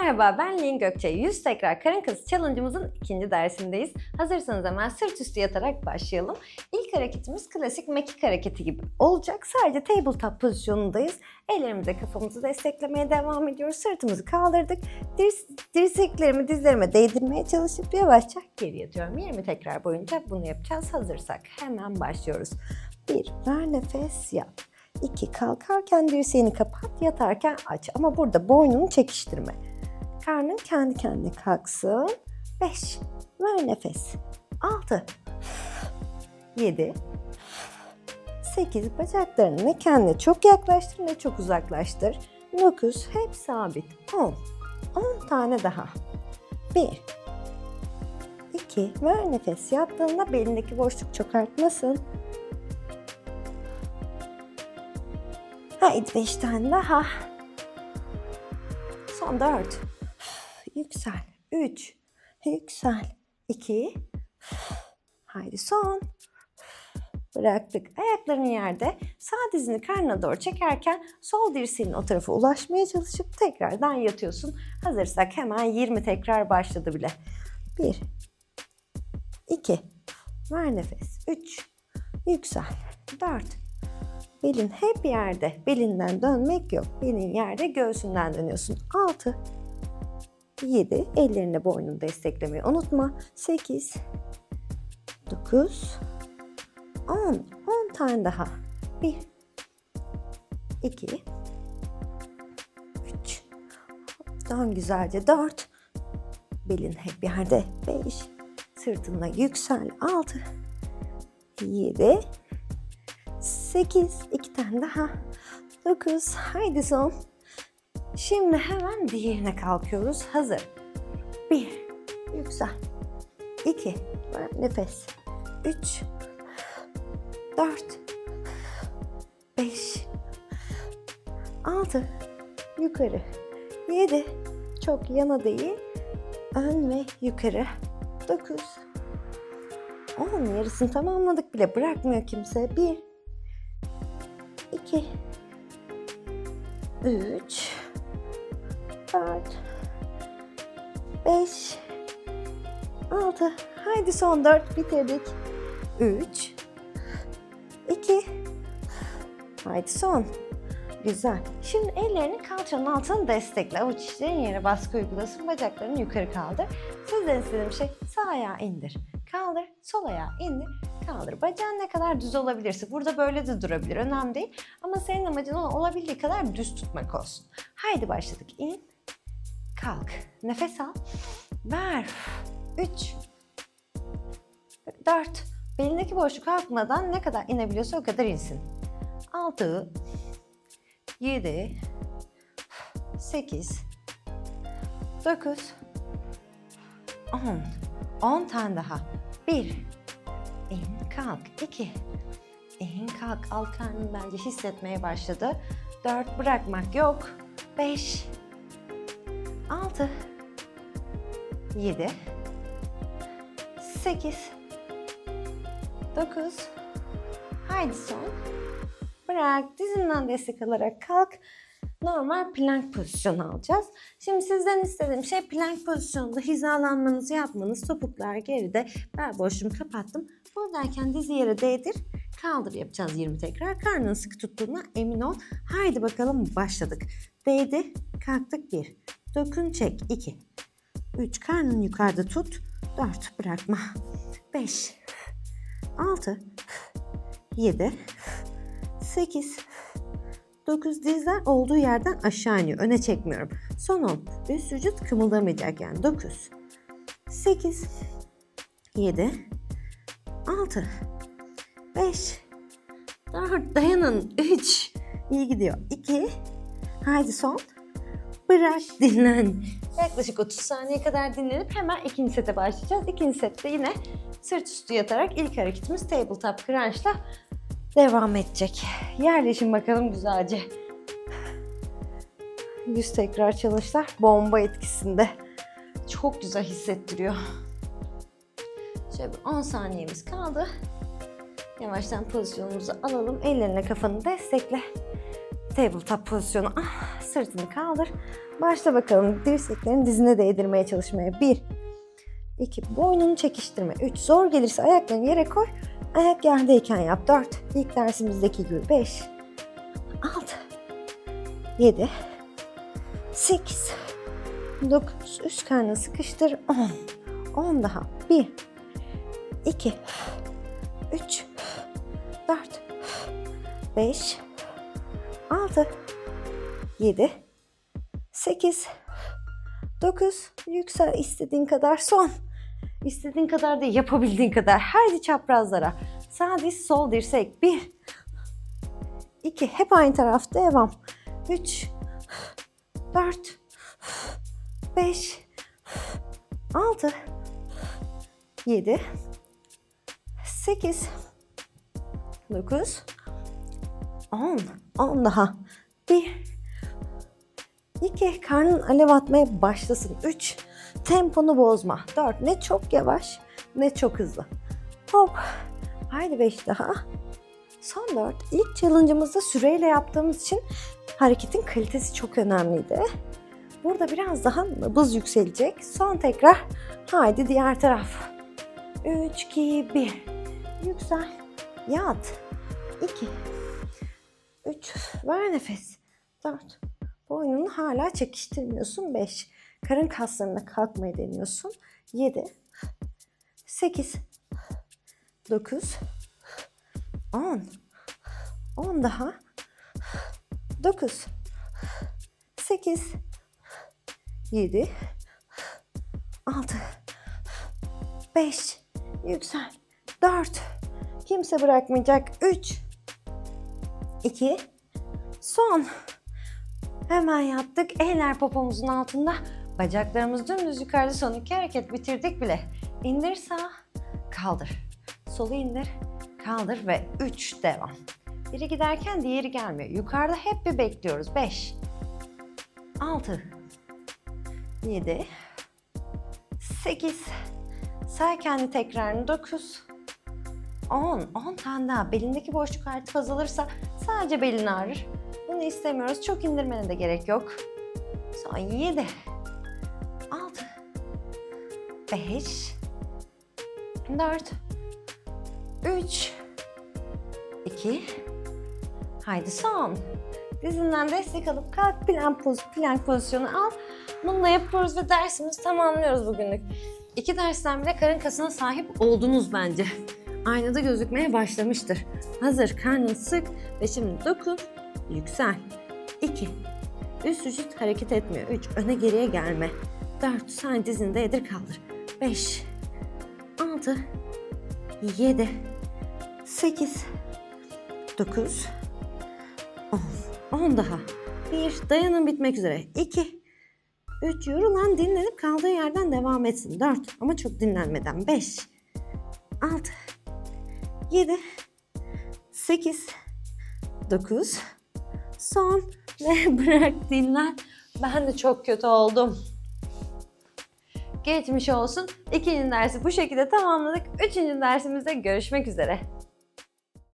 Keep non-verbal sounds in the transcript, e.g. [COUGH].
Merhaba ben Lin Gökçe. 100 tekrar karın kası challenge'ımızın ikinci dersindeyiz. Hazırsanız hemen sırt üstü yatarak başlayalım. İlk hareketimiz klasik mekik hareketi gibi olacak. Sadece tabletop pozisyonundayız. Ellerimizle kafamızı desteklemeye devam ediyoruz. Sırtımızı kaldırdık. Dirs, dirseklerimi dizlerime değdirmeye çalışıp yavaşça geri yatıyorum. 20 tekrar boyunca bunu yapacağız. Hazırsak hemen başlıyoruz. 1. Ver nefes yat. 2. Kalkarken dirseğini kapat, yatarken aç. Ama burada boynunu çekiştirme. Karnın kendi kendine kalksın. 5. Ver nefes. 6. 7. 8. Bacaklarını ne kendine çok yaklaştır ne çok uzaklaştır. 9. Hep sabit. 10. 10 tane daha. 1. 2. Ver nefes. Yattığında belindeki boşluk çok artmasın. Haydi 5 tane daha. Son 4. Yüksel. 3. Yüksel. 2. Haydi son. Bıraktık. Ayakların yerde. Sağ dizini karnına doğru çekerken sol dirseğin o tarafa ulaşmaya çalışıp tekrardan yatıyorsun. Hazırsak hemen 20 tekrar başladı bile. 1. 2. Ver nefes. 3. Yüksel. 4. Belin hep yerde. Belinden dönmek yok. Belin yerde göğsünden dönüyorsun. 6. 7. Ellerini boynunu desteklemeyi unutma. 8. 9. 10. 10 tane daha. 1. 2. 3. Dön güzelce. 4. Belin hep yerde. 5. Sırtınla yüksel. 6. 7. 8. 2 tane daha. 9. Haydi son. Şimdi hemen diğerine kalkıyoruz. Hazır. 1. Yüksel. 2. Nefes. 3. 4. 5. 6. Yukarı. 7. Çok yana değil. Ön ve yukarı. 9. 10 yarısını tamamladık bile bırakmıyor kimse. 1 2 3 4 5 6 Haydi son 4 bitirdik. 3 2 Haydi son. Güzel. Şimdi ellerini kalçanın altına destekle. Avuç içlerin yere baskı uygulasın. Bacaklarını yukarı kaldır. Sizden istediğim şey sağ ayağı indir. Kaldır. Sol ayağı indir. Kaldır. Bacağın ne kadar düz olabilirse. Burada böyle de durabilir. Önemli değil. Ama senin amacın onu olabildiği kadar düz tutmak olsun. Haydi başladık. İn. Kalk. Nefes al. Ver. 3 4 Belindeki boşluk kalkmadan ne kadar inebiliyorsa o kadar insin. 6 7 8 9 10 10 tane daha. 1 İn kalk. 2 İn kalk. Alt karnını bence hissetmeye başladı. 4 bırakmak yok. 5 6 7 8 9 Haydi son. Bırak. Dizinden destek alarak kalk. Normal plank pozisyonu alacağız. Şimdi sizden istediğim şey plank pozisyonunda hizalanmanızı yapmanız. Topuklar geride. Bel boşluğumu kapattım. Buradayken dizi yere değdir. Kaldır yapacağız 20 tekrar. Karnını sıkı tuttuğuna emin ol. Haydi bakalım başladık. Değdi. Kalktık 1. Dokun çek 2. 3. Karnını yukarıda tut. 4. Bırakma. 5. 6. 7. 8. 9 dizler olduğu yerden aşağı iniyor. Öne çekmiyorum. Son 10. Üst vücut kımıldamayacak yani. 9. 8. 7. 6. 5. 4. Dayanın. 3. İyi gidiyor. 2. Haydi son. Bırak dinlen. Yaklaşık 30 saniye kadar dinlenip hemen ikinci sete başlayacağız. İkinci sette yine sırt üstü yatarak ilk hareketimiz tabletop crunch'la devam edecek. Yerleşin bakalım güzelce. 100 tekrar çalışlar bomba etkisinde. Çok güzel hissettiriyor. Şöyle bir 10 saniyemiz kaldı. Yavaştan pozisyonumuzu alalım. Ellerine kafanı destekle. Tabletop pozisyonu. Ah, sırtını kaldır. Başla bakalım dirseklerini dizine değdirmeye çalışmaya. Bir, iki, boynunu çekiştirme. Üç, zor gelirse ayaklarını yere koy. Ayak yerdeyken yap. Dört, ilk dersimizdeki gibi. Beş, altı, yedi, sekiz, dokuz, üst karnını sıkıştır. On, on daha. Bir, iki, üç, dört, beş, altı, yedi, sekiz, dokuz. Yüksel istediğin kadar son. İstediğin kadar değil, yapabildiğin kadar. Haydi çaprazlara. Sağ diz, sol dirsek. Bir, iki, hep aynı taraf. Devam. Üç, dört, beş, altı, yedi, sekiz, dokuz, on. On daha. Bir, iki, karnın alev atmaya başlasın. Üç, temponu bozma. Dört, ne çok yavaş ne çok hızlı. Hop. Haydi beş daha. Son dört. İlk challenge'ımızda süreyle yaptığımız için hareketin kalitesi çok önemliydi. Burada biraz daha nabız yükselecek. Son tekrar. Haydi diğer taraf. 3, 2, 1. Yüksel. Yat. 2. 3. Ver nefes. 4. Boynunu hala çekiştirmiyorsun. 5. Karın kaslarına kalkmayı deniyorsun. 7. 8. 9. 10. 10 daha. 9. 8. 7. 6. 5. Yüksel. 4. Kimse bırakmayacak. 3. 2. Son. Hemen yaptık. Eller popomuzun altında. Bacaklarımız dümdüz yukarıda son iki hareket bitirdik bile. İndir sağ. Kaldır. Solu indir. Kaldır ve 3 devam. Biri giderken diğeri gelmiyor. Yukarıda hep bir bekliyoruz. 5. 6. 7. 8. Say kendi tekrarını 9. 10. 10 tane daha. Belindeki boşluk artık azalırsa sadece belin ağrır. Bunu istemiyoruz. Çok indirmene de gerek yok. Son 7. 6. 5. 4. 3. 2. Haydi son. Dizinden destek alıp kalk plan poz, plank pozisyonu al. Bununla yapıyoruz ve dersimizi tamamlıyoruz bugünlük. İki dersten bile karın kasına sahip oldunuz bence. Aynada gözükmeye başlamıştır. Hazır, karnın sık ve şimdi dokun, yüksel. 2. Üst vücut hareket etmiyor. 3. Öne geriye gelme. 4. Sağ dizini değdir kaldır. 5. 6. 7. 8. 9. 10. 10 daha. 1. Dayanın bitmek üzere. 2. 3. Yorulan dinlenip kaldığı yerden devam etsin. 4. Ama çok dinlenmeden. 5. 6. 7. 8. 9. Son. Ve [LAUGHS] bırak dinlen. Ben de çok kötü oldum. Geçmiş olsun. İkinci dersi bu şekilde tamamladık. Üçüncü dersimizde görüşmek üzere.